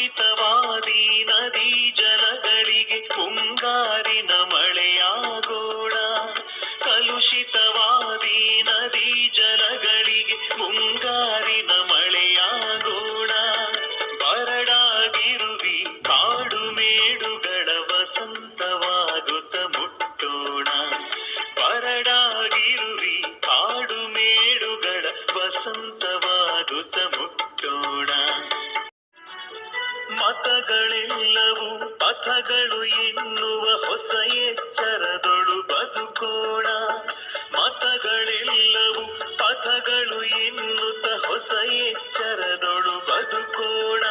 ಕಲುಷಿತವಾದಿ ನದಿ ಜಲಗಳಿಗೆ ಎಚ್ಚರದೊಳು ಬದುಕೋಣ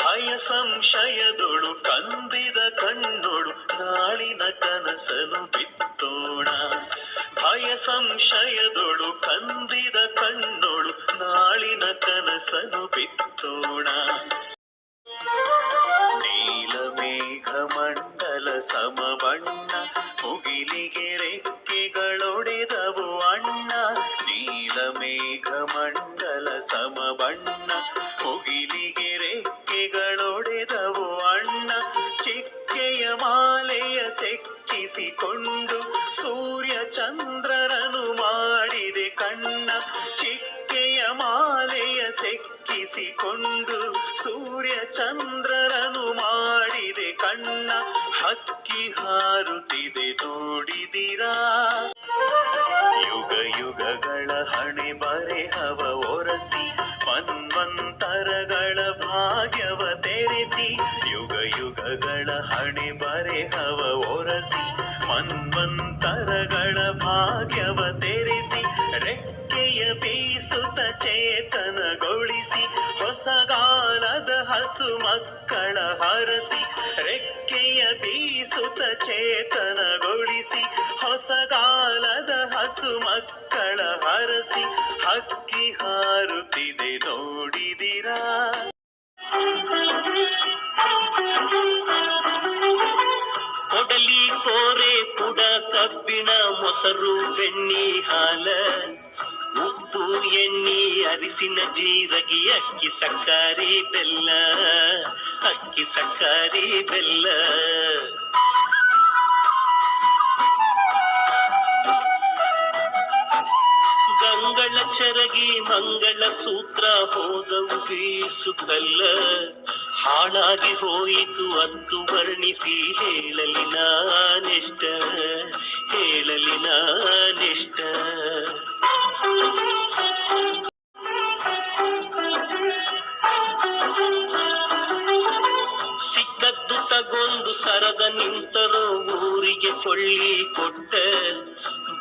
ಭಯ ಸಂಶಯದೊಳು ಕಂದಿದ ಕಣ್ಣೊಳು ನಾಳಿನ ಕನಸನು ಬಿತ್ತೋಣ ಭಯ ಸಂಶಯದೊಳು ಕಂದಿದ ಕಣ್ಣೊಳು ನಾಳಿನ ಕನಸನು ಬಿತ್ತೋಣ ನೀಲಮೇಘ ಮಂಡಲ ಸಮಬಣ್ಣ ಮುಗಿಲಿಗೆ ಮಂಡಲ ಸಮಬಣ್ಣ ಮುಗಿಲಿಗೆ ರೆಕ್ಕೆಗಳೊಡೆದವು ಅಣ್ಣ ಚಿಕ್ಕೆಯ ಮಾಲೆಯ ಸೆಕ್ಕಿಸಿಕೊಂಡು ಸೂರ್ಯ ಚಂದ್ರರನು ಮಾಡಿದೆ ಕಣ್ಣ. ಚಿಕ್ಕೆಯ ಮಾಲೆಯ ಸೆಕ್ಕಿಸಿಕೊಂಡು ಸೂರ್ಯ ಚಂದ್ರರನು ಮಾಡಿದೆ ಕಣ್ಣ. ಹಕ್ಕಿ ಹಾರುತ್ತಿದೆ, ನೋಡಿದಿರಾ? ಯುಗ ಯುಗಗಳ ಹಣೆ ಬರೆಹವ ಒರಸಿ ಮನ್ವಂತರಗಳ ಭಾಗ್ಯವ ತೆರೆಸಿ ಯುಗ ಯುಗಗಳ ಹಣೆ ಬರೆಹವ ಒರಸಿ ಮನ್ವಂತರಗಳ ಭಾಗ್ಯವ ತೆರೆಸಿ ರೆಕ್ಕೆಯ ಬೀಸುತ್ತ ಚೇತನಗೊಳಿಸಿ ಹೊಸಗಾಲದ ಹಸು ಮಕ್ಕಳ ಹರಸಿ, ರೆಕ್ಕೆಯ ಬೀಸುತ ಚೇತನಗೊಳಿಸಿ, ಹೊಸಗಾಲದ ಹಸು ಮಕ್ಕಳ ಹರಸಿ, ಹಕ್ಕಿ ಹಾರುತ್ತಿದೆ ನೋಡಿದಿರಾ? ಕೊಡಲಿ ಕೋರೆ ಕುಡ ಕಬ್ಬಿಣ ಮೊಸರು ಬೆಣ್ಣಿ ಹಾಲ. ಎಣ್ಣಿ ಅರಿಸಿನ ಜೀರಗಿ ಅಕ್ಕಿ ಸಕ್ಕರೆ ಬೆಲ್ಲ, ಅಕ್ಕಿ ಸಕ್ಕರೆ ಬೆಲ್ಲ. ಗಂಗಳ ಚರಗಿ ಮಂಗಳ ಸೂತ್ರ ಹೋದವು ಬೀಸುತ್ತಲ್ಲ ಹಾಳಾಗಿ ಹೋಯಿತು ಅಂತು ವರ್ಣಿಸಿ ಹೇಳಲಿ ನಾನೆಷ್ಟ ಹೇಳಲಿ ನಾನೆಷ್ಟ. ಸಿಕ್ಕದ್ದು ತಗೊಂಡು ಸರದ ನಿಂತರೋ ಊರಿಗೆ ಕೊಳ್ಳಿ ಕೊಟ್ಟ.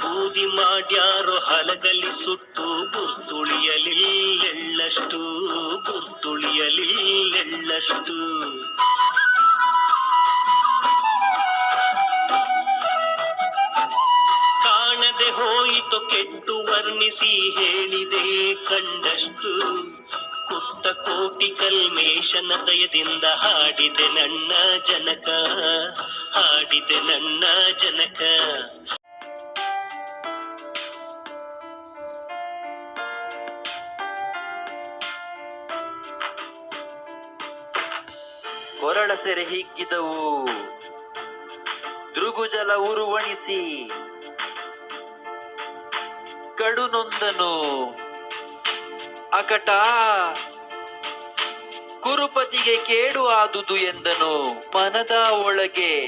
ಬೂದಿ ಮಾಡ್ಯಾರೋ ಹಲಗಲಿ ಸುಟ್ಟು ಗುರ್ತುಳಿಯಲಿಲ್ಲೆಳ್ಳಷ್ಟು ಗುರ್ತುಳಿಯಲಿಲ್ಲೆಳ್ಳಷ್ಟು ಹೋಯಿತು ಕೆಟ್ಟು ವರ್ಣಿಸಿ ಹೇಳಿದೆ ಕಂಡಷ್ಟು. ಕುಟ್ಟ ಕೋಟಿ ಕಲ್ಮೇಶನ ದಯದಿಂದ ಹಾಡಿದೆ ನನ್ನ ಜನಕ, ಹಾಡಿದೆ ನನ್ನ ಜನಕ. ಕೊರಳ ಸೆರೆ ಹಿಗ್ಗಿದವು. ದೃಗುಜಲ ಉರುವಣಿಸಿ ಕಡು ನೊಂದನು ಅಕಟ ಕುರುಪತಿಗೆ ಕೇಡು ಆದುದು ಎಂದನು. ಮನದ ಒಳಗೆ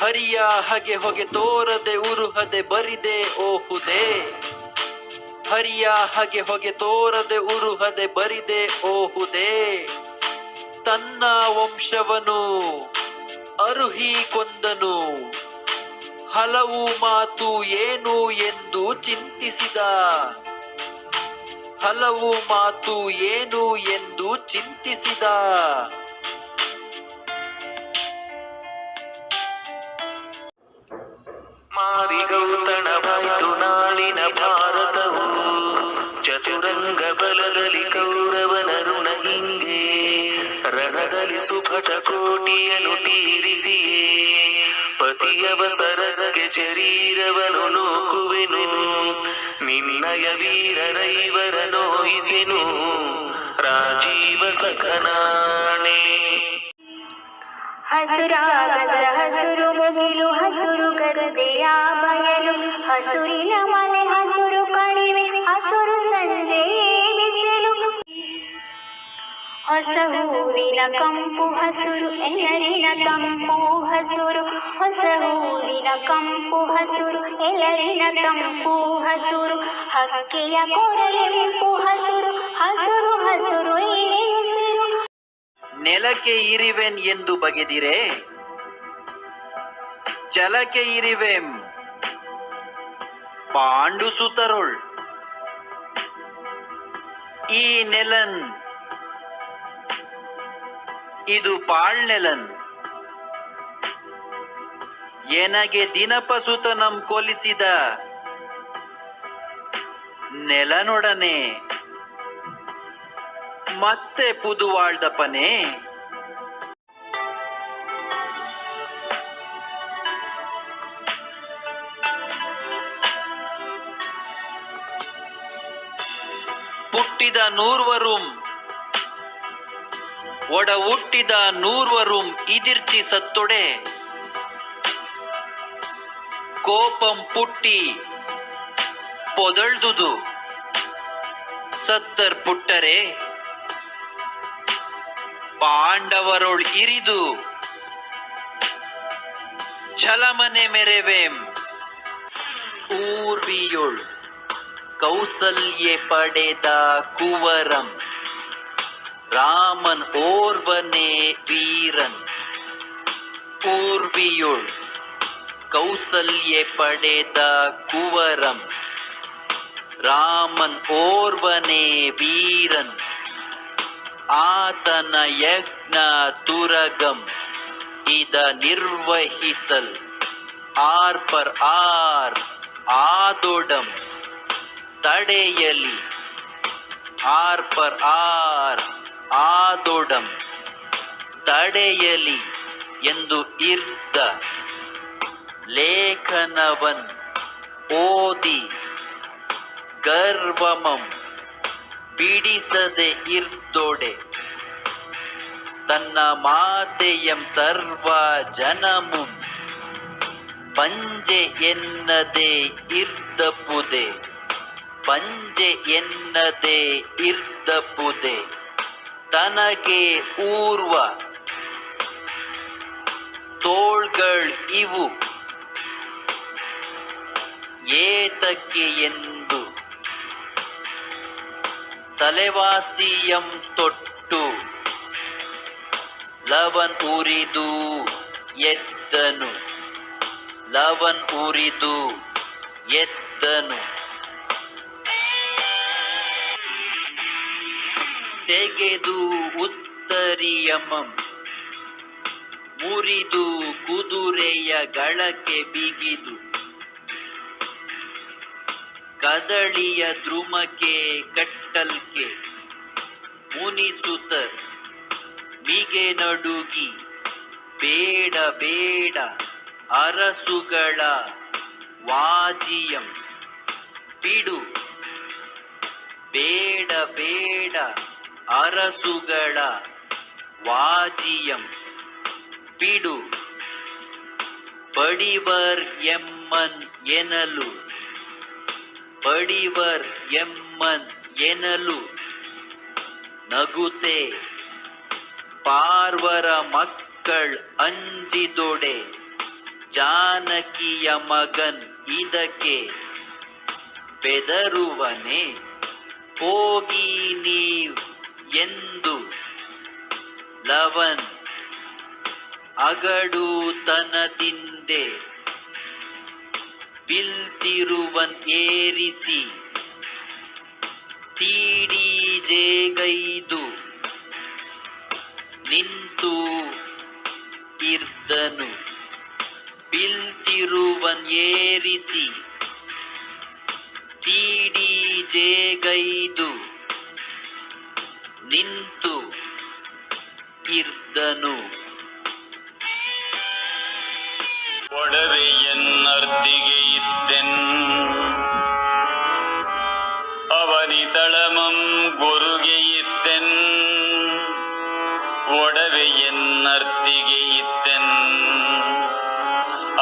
ಹರಿಯ ಹಗೆ ಹೊಗೆ ತೋರದೆ ಉರುಹದೆ ಬರಿದೆ ಓಹುದೆ. ಹರಿಯ ಹಗೆ ಹೊಗೆ ತೋರದೆ ಉರುಹದೆ ಬರಿದೆ ಓಹುದೆ. ತನ್ನ ವಂಶವನು ಅರುಹಿ ಕೊಂದನು. ಹಲವು ಮಾತು ಏನು ಎಂದು ಚಿಂತಿಸಿದ. ಹಲವು ಮಾತು ಏನು ಎಂದು ಚಿಂತಿಸಿದ. ಮಾರಿಗೌತಣವಾಯ್ತು ನಾಳಿನ ಭಾರತವು ಚತುರಂಗ ಬಲದಲ್ಲಿ ಕೌರವನ ಋಣ ಹಿಂಗೆ, ರಣದಲ್ಲಿ ಸುಭಟ ಕೋಟಿಯನ್ನು ತೀರಿಸಿಯೇ. ಪತಿಯವಸರಕ್ಕೆ ಶರೀರವನು ನೂಕುವೆನು ನಿನ್ನಯ ವೀರರೈವರ ನೋಯಿಸೆನು ರಾಜೀವ ಸಖನಾಣೆ ಹಸುರಾಗದ ಹಸುರು ಮುಗಿಲು ಹಸುರು ಗರುದೆಯ ಬಯಲು ಹಸುರಿನ ಮನೆ ಹಸುರು ಕಣಿವೆ ಹಸುರು ಸಂಜೆ ಬಿಸಿಲು ಹೊಸ ಹೂವಿನ ಕಂಪು ಹಸುರು, ಎಲ್ಲರಿನ ಕಂಪು ಹಸುರು. ಹೊಸ ಹೂವಿನ ಕಂಪು ಹಸುರು, ಎಲ್ಲರಿನ ಕಂಪು ಹಸುರು. ಹಕ್ಕಿಯ ಕೊರಳೆಂಪು ಹಸುರು ಹಸುರು ಹಸುರು ಎಲೆಯುಸಿರು ನೆಲಕ್ಕೆ ಇರಿವೆನ್ ಎಂದು ಬಗೆದಿರೆ? ಜಲಕ್ಕೆ ಇರಿವೆಂ? ಪಾಂಡು ಸುತರುಳ್ ಈ ನೆಲನ್ ಇದು ಪಾಳ್ನೆಲನ್. ಎನಗೆ ದಿನಪಸುತನಂ ಕೊಲಿಸಿದ? ನೆಲನೊಡನೆ. ಮತ್ತೆ ಪುದುವಾಳ್ದಪ್ಪನೆ ಪುಟ್ಟಿದ ನೂರ್ವರುಂ ಒಡ ಹುಟ್ಟಿದ ನೂರ್ವರುಂ ಇದಿರ್ಚಿ ಸತ್ತೊಡೆ. ಕೋಪಂ ಪುಟ್ಟಿ ಪೊದಳ್ದುದು. ಸತ್ತರ್ ಪುಟ್ಟರೆ ಪಾಂಡವರೊಳ್ ಇರಿದು. ಛಲಮನೆ ಮೆರೆವೆಂ. ಊರ್ವಿಯೊಳ್ ಕೌಸಲ್ಯೆ ಪಡೆದ ಕುವರಂ. ராமன் ஓர்வனே வீரன். பூர்வியுள் கௌசல்யே படேத குவரம். ராமன் ஓர்வனே வீரன். ஆதன யக்ன துரகம். இத நிர்வகிசல் ஆர்பர் ஆர் ஆதொடம். தடையலி ஆர்பர் ஆர் ಆದೊಡಂ ತಡೆಯಲಿ ಎಂದು ಇರ್ದ ಲೇಖನವನ್ ಓದಿ ಗರ್ವಮಂ ಬಿಡಿಸದೆ ಇರ್ದೊಡೆ. ತನ್ನ ಮಾತೆಯಂ ಸರ್ವ ಜನಮುಂ ಪಂಜೆ ಎನ್ನದೆ ಇರ್ದಪುದೆ ಪಂಜೆ ಎನ್ನದೆ ಇರ್ದಪುದೆ ತನಗೆ ಊರ್ವ ತೋಳ್ಗಳ್ ಇವು. ಏತಕ್ಕೆ ಎಂದು ಸಲೆವಾಸಿಯಂ ತೊಟ್ಟು ಲವನ್ ಉರಿದು ಎದ್ದನು. ಲವನ್ ಉರಿದು ಎದ್ದನು. ತೆಗೆದು ಉತ್ತರಿಯಮಂ. ಮುರಿದು ಕುದುರೆಯ ಗಳಕೆ ಬಿಗಿದು. ಕದಳಿಯ ದ್ರುಮಕೆ ಕಟ್ಟಲ್ಕೆ. ಮುನಿಸುತರ್, ಮಿಗೆ ನಡುಗಿ. ಬೇಡ ಬೇಡ, ಅರಸುಗಳ ವಾಜಿಯಂ. ಬಿಡು. ಬೇಡ ಬೇಡ. ಅರಸುಗಳ ವಾಜಿಯಂ. ಪಿಡು ಪಡಿವರ್ ಎಮ್ಮನ್ ಎನಲು. ಪಡಿವರ್ ಎಮ್ಮನ್ ಎನಲು. ನಗುತೆ. ಪಾರ್ವರ ಮಕ್ಕಳ್ ಅಂಜಿದೊಡೆ. ಜಾನಕಿಯ ಮಗನ್ ಇದಕ್ಕೆ. ಬೆದರುವನೆ, ಹೋಗಿ ನೀವ್ ಎಂದು ಲವನ್ ಅಗಡೂತನದಿಂದೆ ಬಿಲ್ತಿರುವನ್ ಏರಿಸಿ ತೀಡೀಜೆಗೈದು ನಿಂತು ಇರ್ದನು. ಬಿಲ್ತಿರುವನ್ ಏರಿಸಿ ತೀಡೀಜೆಗೈದು ನಿಂತು ಇರ್ದನು ಒಡವೆಯನ್ನರ್ತಿಗೆ ಇತ್ತೆನ್ ಅವನಿ ತಳಮಂ ಗೊರುಗೆ ಇತ್ತೆನ್ ಒಡವೆ ಎನ್ನರ್ತಿಗೆ ಇತ್ತೆನ್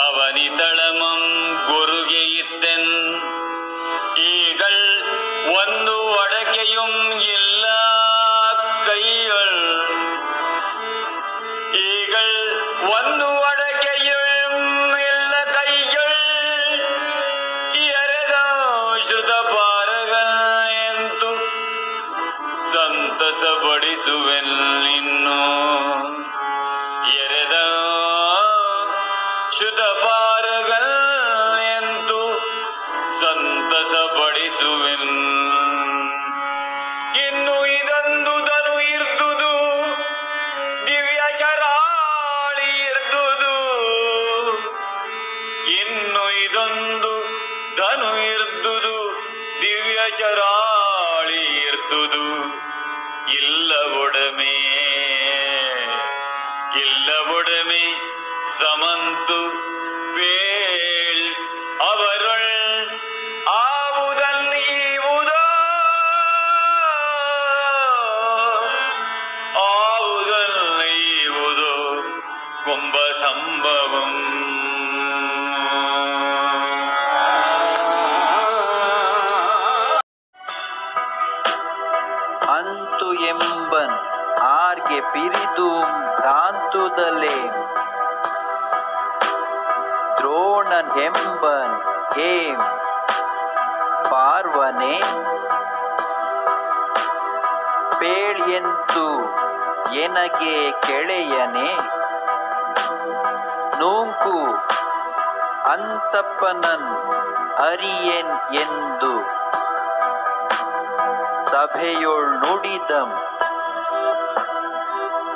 ಅವನಿತಳಮಂ ಗುರುಗೆ ಇತ್ತೆನ್ ಈಗಳ್ ಒಂದು ಒಡಕೆಯುಂ ಇರ್ದುದು ದಿವ್ಯ ಶರಾಳಿ ಇರ್ದುದು ಇಲ್ಲ ಒಡಮೆ ಇಲ್ಲ ಒಡಮೆ, ಸಮಂತು ಪೇಳ್ ಅವರೊಳ್ ಆವುದನ್ ಈವುದೋ ಆವುದನ್ ಈವುದೋ. ಕುಂಭ ಸಂಭವಂ ಭ್ರಾಂತುದಲೆ ದ್ರೋಣನ್ ಎಂಬನ್ ಹೇಮ್ ಪಾರ್ವನೆ ಪೇಳಿಯಂತು ಎನಗೆ ಕೆಳೆಯನೆ ನೂಂಕು ಅಂತಪ್ಪನನ್ ಅರಿಯೆನ್ ಎಂದು ಸಭೆಯೊಳ್ ನುಡಿದಂ.